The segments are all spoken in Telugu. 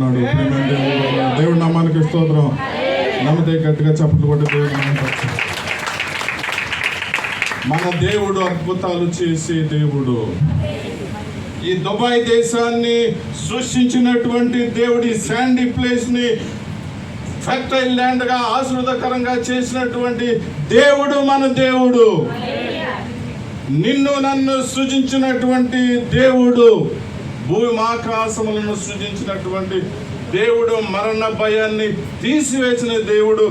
దేవుడు దేవుడి నామానికి స్తోత్రం. నమ్మతే గట్టిగా చప్పట్లు కూడా దేవుడి నామానికి మన దేవుడు అద్భుతాలు చేసే దేవుడు. ఈ దుబాయ్ దేశాన్ని సృష్టించినటువంటి దేవుడి శాండీ ప్లేస్ని ఫెర్టైల్ ల్యాండ్గా ఆశ్రదకరంగా చేసినటువంటి దేవుడు మన దేవుడు. నిన్ను నన్ను సృజించినటువంటి దేవుడు. భూమి ఆకాశములను సృజించినటువంటి దేవుడు మరణ భయాన్ని తీసివేసిన దేవుడు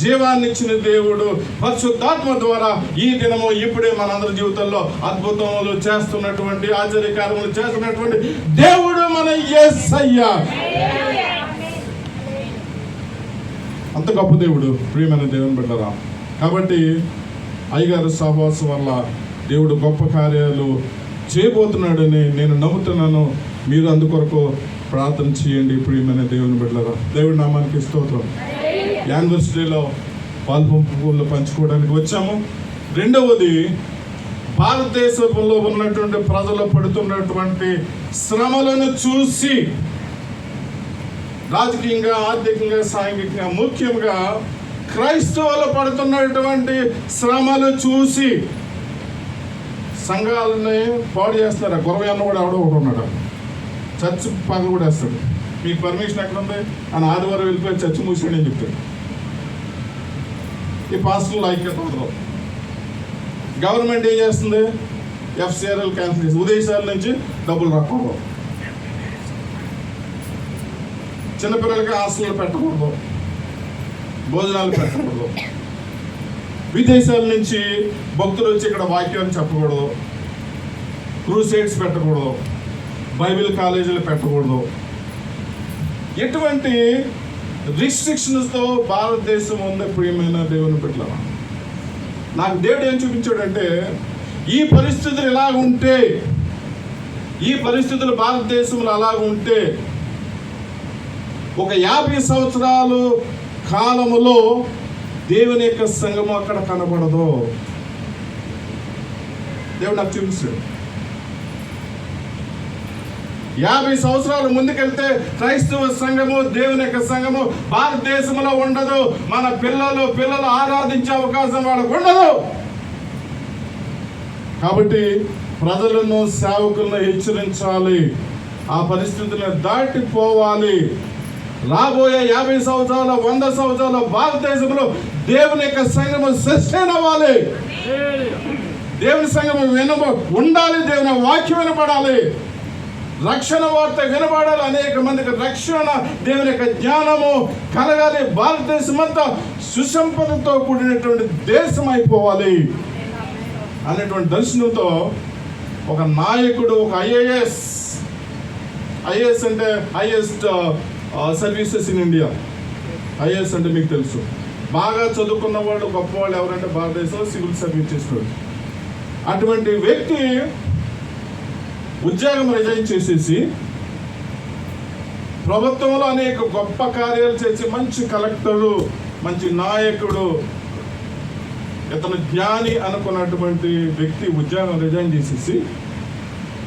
జీవాన్నిచ్చిన దేవుడు పరిశుద్ధాత్మ ద్వారా ఈ దినము ఇప్పుడే మనందరి జీవితంలో అద్భుతములు చేస్తున్నటువంటి ఆశ్చర్యకారములు చేస్తున్నటువంటి దేవుడు మన ఎస్ అయ్యా అంత గొప్ప దేవుడు ప్రియమైన దేవుని బిడ్డరా కాబట్టి అయ్యగారు సహవాసం వల్ల దేవుడు గొప్ప కార్యాలు చేయబోతున్నాడని నేను నమ్ముతున్నాను. మీరు అందుకొరకు ప్రార్థన చేయండి ప్రియమైన దేవుని బిడ్డరా దేవుడి నామానికి స్తోత్రం. యానివర్సరీలో పాల్పంపులు పంచుకోవడానికి వచ్చాము. రెండవది భారతదేశంలో ఉన్నటువంటి ప్రజలు పడుతున్నటువంటి శ్రమలను చూసి రాజకీయంగా ఆర్థికంగా సాంఘికంగా ముఖ్యంగా క్రైస్తవులు పడుతున్నటువంటి శ్రమలు చూసి సంఘాలని పాడు చేస్తారా? గురవ అన్న కూడా ఎవడో ఒకడు ఉన్నాడు. చర్చ్ పగ కూడా వేస్తాడు. మీకు పర్మిషన్ ఎక్కడుంది? అని ఆదివారం వెళ్ళిపోయి చర్చ్ మూసాడు అని చెప్తాడు. ఈ పాస్టర్లు ఐక్యత ఉండదు గవర్నమెంట్ ఏం చేస్తుంది? ఎఫ్సిఆర్ఎల్ క్యాన్సిల్ చేసి ఉదయశాల నుంచి డబ్బులు రాకూడదు. చిన్నపిల్లలకి హాస్టల్ పెట్టకూడదు. భోజనాలు పెట్టకూడదు. విదేశాల నుంచి భక్తులు వచ్చి ఇక్కడ వాక్యం చెప్పకూడదు. క్రూసైడ్స్ పెట్టకూడదు. బైబిల్ కాలేజీలు పెట్టకూడదు. ఎటువంటి రిస్ట్రిక్షన్స్తో భారతదేశం ఉంది ప్రియమైన దేవుని బిడ్డల నాకు దేవుడు ఏం చూపించాడంటే ఈ పరిస్థితులు ఇలా ఉంటే ఈ పరిస్థితులు భారతదేశంలో అలా ఉంటే ఒక యాభై సంవత్సరాలు కాలములో దేవుని యొక్క సంఘము అక్కడ కనబడదు. దేవుడు నాకు చూపిస్తాడు. యాభై సంవత్సరాలు ముందుకెళ్తే క్రైస్తవ సంఘము దేవుని యొక్క సంఘము భారతదేశంలో ఉండదు. మన పిల్లలు పిల్లలు ఆరాధించే అవకాశం వాళ్ళకు ఉండదు. కాబట్టి ప్రజలను సేవకులను హెచ్చరించాలి. ఆ పరిస్థితులను దాటిపోవాలి. రాబోయే యాభై సంవత్సరాల వంద సంవత్సరాల భారతదేశంలో దేవుని యొక్క సంఘము సస్టైన్ అవ్వాలి. దేవుని సంఘము విన ఉండాలి దేవుని వాక్యం వినపడాలి రక్షణ వార్త వినబడాలి అనేక మందికి రక్షణ దేవుని యొక్క జ్ఞానము కలగాలి. భారతదేశం అంతా సుసంపదతో కూడినటువంటి దేశం అయిపోవాలి. అనేటువంటి దర్శనంతో ఒక నాయకుడు ఒక ఐఏఎస్. ఐఏఎస్ అంటే highest services in India. IAS అంటే మీకు తెలుసు. బాగా చదువుకున్న వాళ్ళు గొప్ప వాళ్ళు ఎవరంటే భారతదేశంలో సివిల్ సర్వీస్ చేస్తున్నాడు అటువంటి వ్యక్తి ఉద్యోగం రిజైన్ చేసేసి ప్రభుత్వంలో అనేక గొప్ప కార్యాలు చేసి మంచి కలెక్టరు మంచి నాయకుడు ఇతను జ్ఞాని అనుకున్నటువంటి వ్యక్తి ఉద్యోగం రిజైన్ చేసేసి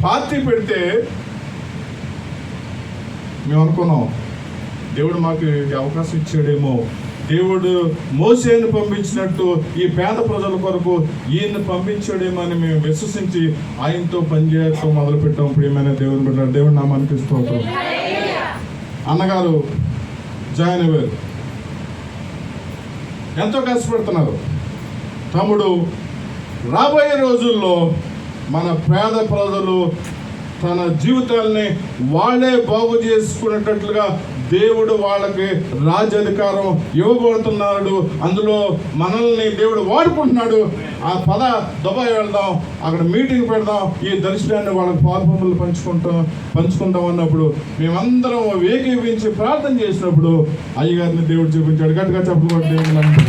పార్టీ పెడితే మేము అనుకున్నాం దేవుడు మాకు అవకాశం ఇచ్చాడేమో. దేవుడు మోసేను పంపించినట్టు ఈ పేద ప్రజల కొరకు ఈయన్ని పంపించాడేమో అని మేము విశ్వసించి ఆయనతో పనిచేయటం మొదలుపెట్టాం. ప్రియమైన దేవుని బిడ్డ దేవుడు నామానికి స్తోత్రం. అన్నగారు జాయిన్ అయ్యారు. ఎంతో కష్టపడుతున్నారు. తమ్ముడు రాబోయే రోజుల్లో మన పేద ప్రజలు తన జీవితాల్ని వాళ్ళే బాగు చేసుకునేటట్లుగా దేవుడు వాళ్ళకి రాజ్యాధికారం ఇవ్వబడుతున్నాడు అందులో మనల్ని దేవుడు వాడుకుంటున్నాడు. ఆ పద దుబాయ్ వెళ్దాం అక్కడ మీటింగ్ పెడదాం ఈ దర్శనాన్ని వాళ్ళకి పాల్పొమ్మలు పంచుకుంటాం పంచుకుంటాం అన్నప్పుడు మేమందరం ఏకీపించి ప్రార్థన చేసినప్పుడు అయ్యగారిని దేవుడు చూపించాడు. గట్టిగా చెప్పకూడదు దేవుడు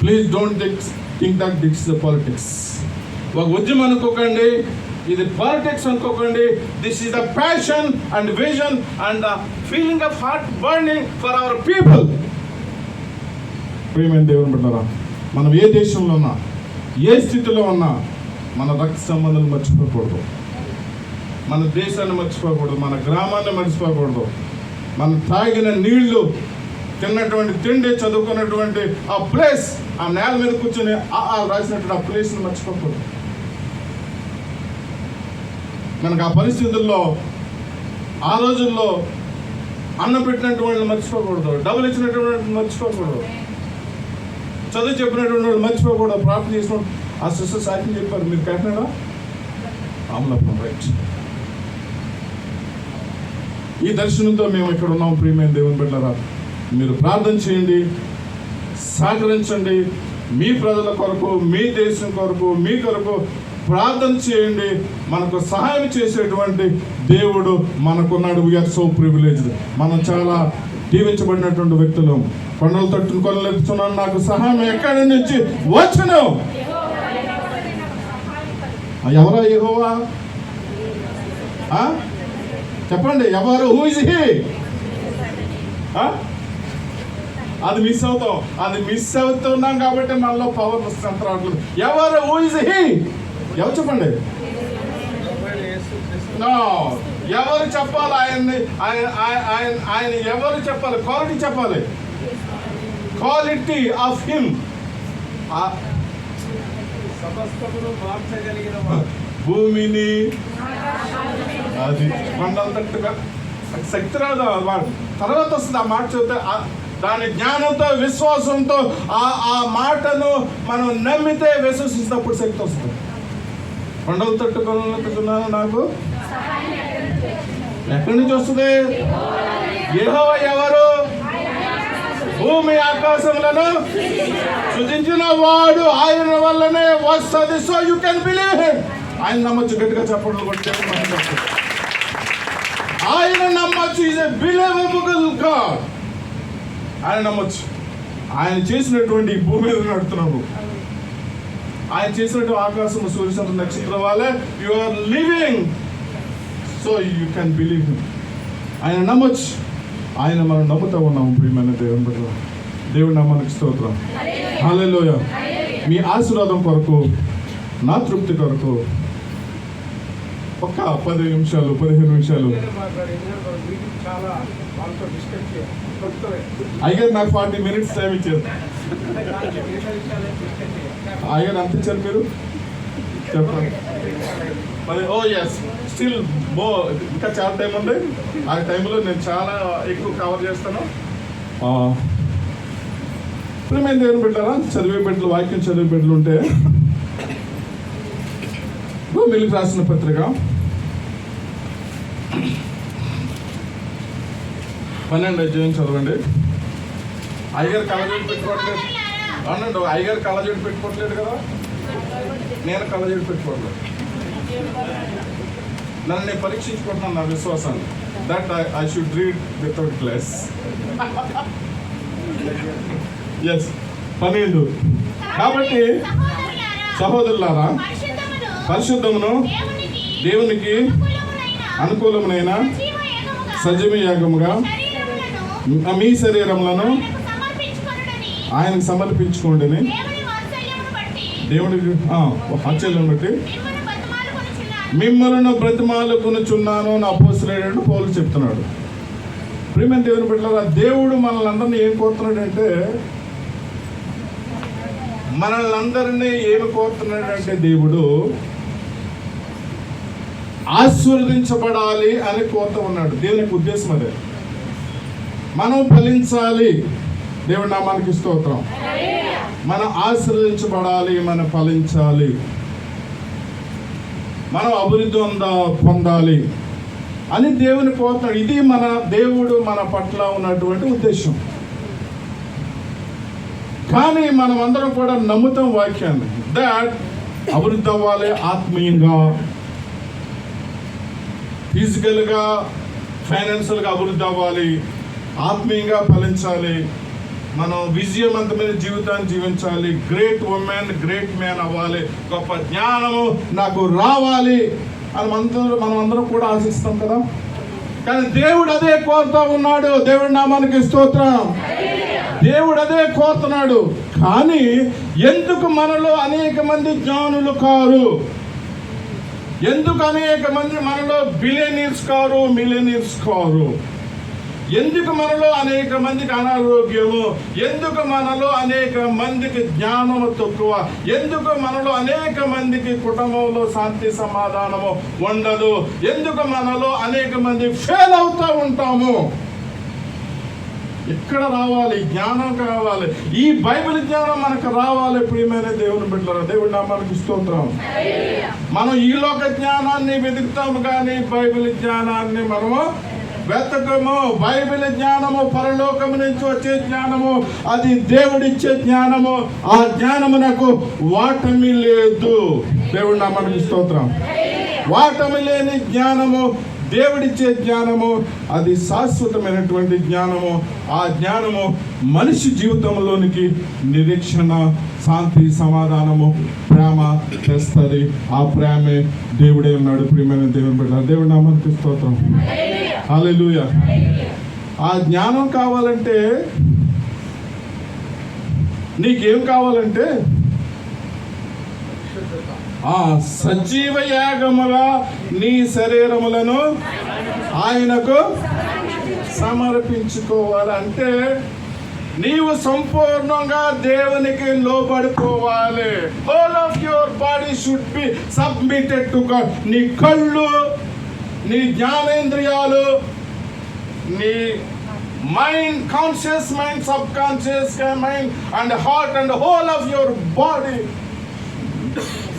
please don't think that it's the politics ఒక ఉద్యమం అనుకోకండి. ఇది పాలిటిక్స్ అనుకోకండి. This is the passion and vision and the feeling of heart burning for our people ప్రేమైన దేవుని బిడ్డరా మనం ఏ దేశంలో ఉన్నా ఏ స్థితిలో ఉన్నా మన రక్త సంబంధాలు మర్చిపోకూడదు. మన దేశాన్ని మర్చిపోకూడదు మన గ్రామాన్ని మర్చిపోకూడదు. మనం తాగిన నీళ్ళు తిన్నటువంటి తిండి చదువుకున్నటువంటి ఆ ప్లేస్ ఆ నేల మీద కూర్చొని ఆ రాసినటువంటి ఆ ప్లేస్ని మర్చిపోకూడదు. మనకు ఆ పరిస్థితుల్లో ఆ రోజుల్లో అన్నం పెట్టినటువంటి వాళ్ళని మర్చిపోకూడదు డబ్బులు ఇచ్చినటువంటి మర్చిపోకూడదు చదువు చెప్పినటువంటి వాళ్ళు మర్చిపోకూడదు ప్రార్థన చేసిన ఆ సిస్టర్ సాధ్యం చెప్పారు మీరు కాకినాడ అమలాపురం రైట్ ఈ దర్శనంతో మేము ఇక్కడ ఉన్నాం ప్రియమైన దేవుని బిడ్డరా మీరు ప్రార్థన చేయండి సహకరించండి మీ ప్రజల కొరకు మీ దేశం కొరకు మీ కొరకు ప్రార్థన చేయండి. మనకు సహాయం చేసేటువంటి దేవుడు మనకున్నాడు. వీఆర్ సో ప్రివిలేజ్డ్ మనం చాలా దీవించబడినటువంటి వ్యక్తులు. కొండలు తట్టును కొనలేపుతున్నాను నాకు సహాయం ఎక్కడి నుంచి వచ్చును? ఎవరా యెహోవా? చెప్పండి ఎవరు? హూ ఇస్ హీ అది మిస్ అవుతాం. అది మిస్ అవుతున్నాం కాబట్టి మనలో పవర్ స్ట్రెంత్ రావట్లేదు ఎవరు? హూ ఇస్ హీ ఎవరు చెప్పండి. ఎవరు చెప్పాలి? ఆయన్ని ఆయన ఆయన- ఎవరు చెప్పాలి? క్వాలిటీ చెప్పాలి. Quality of him. భూమిని. అది కొండలు తట్టుగా శక్తి రాదు తర్వాత వస్తుంది ఆ మాట చెబితే దాని జ్ఞానంతో విశ్వాసంతో ఆ ఆ మాటను మనం నమ్మితే విశ్వసిస్తున్నప్పుడు శక్తి వస్తుంది. కొండలు తట్టుకున్నాను నాకు? ఎక్కడి నుంచి వస్తుంది? యెహోవా ఎవరు? భూమి ఆకాశములను సృజించిన వాడు ఆయన వల్లనే వస్తుంది. So you can believe him ఆయన నమ్మచ్చు గట్టిగా చెప్పడం కొట్టి ఆయన నమ్మచ్చు ఈజ్ ఎ బిలీవబుల్ గాడ్ ఆయన నమ్మొచ్చు. ఆయన చేసినటువంటి భూమి మీద నడుతున్నావు ఆయన చేసినట్టు ఆకాశం సూర్యచంద్ర నక్షత్రం వల్లే you are living so you can believe him ఆయన నమ్మొచ్చు. ఆయన మనం నమ్ముతా ఉన్నాము ప్రియమైన దేవుని బిడ్డ దేవుడు నమ్మనికి స్తోత్రం. హల్లెలూయా మీ ఆశీర్వాదం కొరకు నా తృప్తి కొరకు ఒక్క పది నిమిషాలు పదిహేను నిమిషాలు. అయ్యారు నాకు ఫార్టీ మినిట్స్ టైం ఇచ్చారు. ఆయన అంత దేశ ఇచ్చారు మీరు? చెప్పండి. మరి ఓ ఎస్ స్టిల్ మో ఇంకా చాలా టైం ఉంది. ఆ టైంలో నేను చాలా ఎక్కువ కవర్ చేస్తాను. ప్రియమైన దేవుని బిడ్డారా? చదివే బిడ్డలు వాక్యం చదివే బిడ్డలు ఉంటే. మిలికి రాసిన పత్రిక. పన్నెండు అధ్యాయం చదవండి. అయ్యగారు కళ్ళజోడు పెట్టుకోవట్లేదు. అవునండి అయ్యగారు కళ్ళజోడు పెట్టుకోవట్లేదు కదా? నేను కళ్ళజోడు పెట్టుకోవట్లేదు. నన్ను నేను పరీక్షించుకుంటున్నాను నా విశ్వాసాన్ని. That I should read without glasses పన్నెండు కాబట్టి సహోదరులారా పరిశుద్ధమును దేవునికి అనుకూలమునైన సజీవ యాగముగా మీ శరీరములను ఆయనకు సమర్పించుకోండి దేవుడికి హత్యలను బట్టి. మిమ్మల్ని బ్రతిమాలుకునుచున్నాను నా పోస్తులేడు పౌలు చెప్తున్నాడు. ప్రియమైన దేవుని బిడ్డలారా దేవుడు మనల్ని అందరినీ ఏం కోరుతున్నాడంటే మనల్ని అందరినీ ఏమి కోరుతున్నాడంటే దేవుడు ఆశీర్వదించబడాలి అని కోరుతూ ఉన్నాడు. దేవునికి ఉద్దేశం అదే. మనం ఫలించాలి. దేవుడి నామానికి స్తోత్రం. మనం ఆశ్రయించబడాలి మనం ఫలించాలి. మనం అభివృద్ధి పొంద పొందాలి అని దేవుని కోరుతున్నాడు. ఇది మన దేవుడు మన పట్ల ఉన్నటువంటి ఉద్దేశం. కానీ మనం అందరం కూడా నమ్ముతాం వాక్యాన్ని. దాట్ అభివృద్ధి అవ్వాలి ఆత్మీయంగా ఫిజికల్గా ఫైనాన్షియల్గా అభివృద్ధి అవ్వాలి ఆత్మీయంగా ఫలించాలి. మనం విజయవంతమైన జీవితాన్ని జీవించాలి. గ్రేట్ ఉమెన్ గ్రేట్ మ్యాన్ అవ్వాలి. గొప్ప జ్ఞానము నాకు రావాలి అని మనందరూ మనం అందరం కూడా ఆశిస్తాం కదా? కానీ దేవుడు అదే కోరుతా ఉన్నాడు. దేవుడి నామానికి స్తోత్రం. దేవుడు అదే కోరుతున్నాడు. కానీ ఎందుకు మనలో అనేక మంది జ్ఞానులు కారు? ఎందుకు అనేక మంది మనలో బిలియనీర్స్ కారు మిలియనీర్స్ కారు? ఎందుకు మనలో అనేక మందికి అనారోగ్యము? ఎందుకు మనలో అనేక మందికి జ్ఞానము తక్కువ? ఎందుకు మనలో అనేక మందికి కుటుంబంలో శాంతి సమాధానము ఉండదు? ఎందుకు మనలో అనేక మంది ఫెయిల్ అవుతూ ఉంటాము? ఎక్కడ రావాలి? జ్ఞానం కావాలి ఈ బైబిల్ జ్ఞానం మనకు రావాలి ప్రియమైన దేవుని బిడ్డలు దేవుడి నామానికి స్తోత్రం. మనం ఈ లోక జ్ఞానాన్ని వెతుకుతాము కానీ బైబిల్ జ్ఞానాన్ని మనము వెతకము బైబిల్ జ్ఞానము పరలోకము నుంచి వచ్చే జ్ఞానము అది దేవుడిచ్చే జ్ఞానము. ఆ జ్ఞానమునకు వాటమి లేదు. దేవుడు నా మనకి స్తోత్రం. వాటమి లేని జ్ఞానము దేవుడిచ్చే జ్ఞానము అది శాశ్వతమైనటువంటి జ్ఞానము. ఆ జ్ఞానము మనిషి జీవితంలోనికి నిరీక్షణ శాంతి సమాధానము ప్రేమ తెస్తుంది. ఆ ప్రేమే దేవుడే ఉన్నాడు. ప్రియమైన దేవుని బిడ్డ దేవుడి నామానికి స్తోత్రం. హల్లెలూయా. ఆ జ్ఞానం కావాలంటే నీకేం కావాలంటే ఆ సజీవ యాగముగా నీ శరీరములను ఆయనకు సమర్పించుకోవాలంటే నీవు సంపూర్ణంగా దేవునికి లోబడిపోవాలి. Whole of your body should be submitted to God నీ కళ్ళు నీ జ్ఞానేంద్రియాలు నీ mind conscious mind subconscious mind and heart and whole of your body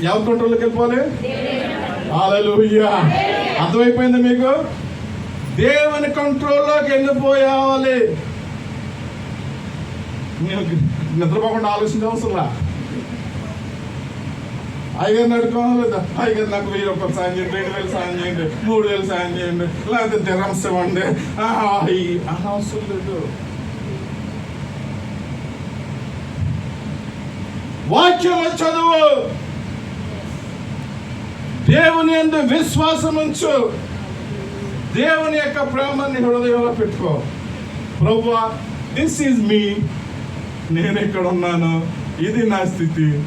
ఎవరి కంట్రోల్కి వెళ్ళిపోవాలి హల్లెలూయా అర్థమైపోయింది మీకు దేవుని కంట్రోల్లోకి వెళ్ళిపోయాలి నేను నిద్రపోకుండా ఆలోచించే అవసరంలా ఐగారు నడుకోవాలి లేదా ఐగారు నాకు వెయ్యి రూపాయలు సాయం చేయండి రెండు వేలు సాయం చేయండి మూడు వేలు సాయం చేయండి లేకపోతే దిరమ్స్ ఇవ్వండి అనవసరం లేదు వాక్యం చదువు. దేవుని ఎందు విశ్వాసం ఉంచు. దేవుని యొక్క ప్రేమని హృదయంలో పెట్టుకో. ప్రభువా దిస్ ఈజ్ మీ నేను ఇక్కడ ఉన్నాను. ఇది నా స్థితి.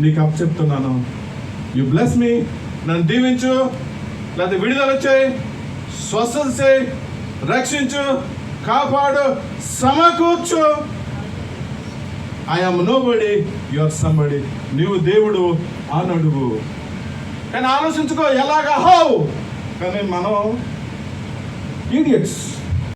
నీకు అప్పచెప్తున్నాను. యు బ్లెస్ మీ నన్ను దీవించు. లేకపోతే విడుదల చేయి. స్వస్థత చేయి. రక్షించు. కాపాడు. సమకూర్చు. I'm nobody your somebody నీవు దేవుడు అనడువు కానీ ఆలోచించుకో ఎలాగా? హౌ కానీ మనం ఈడియట్స్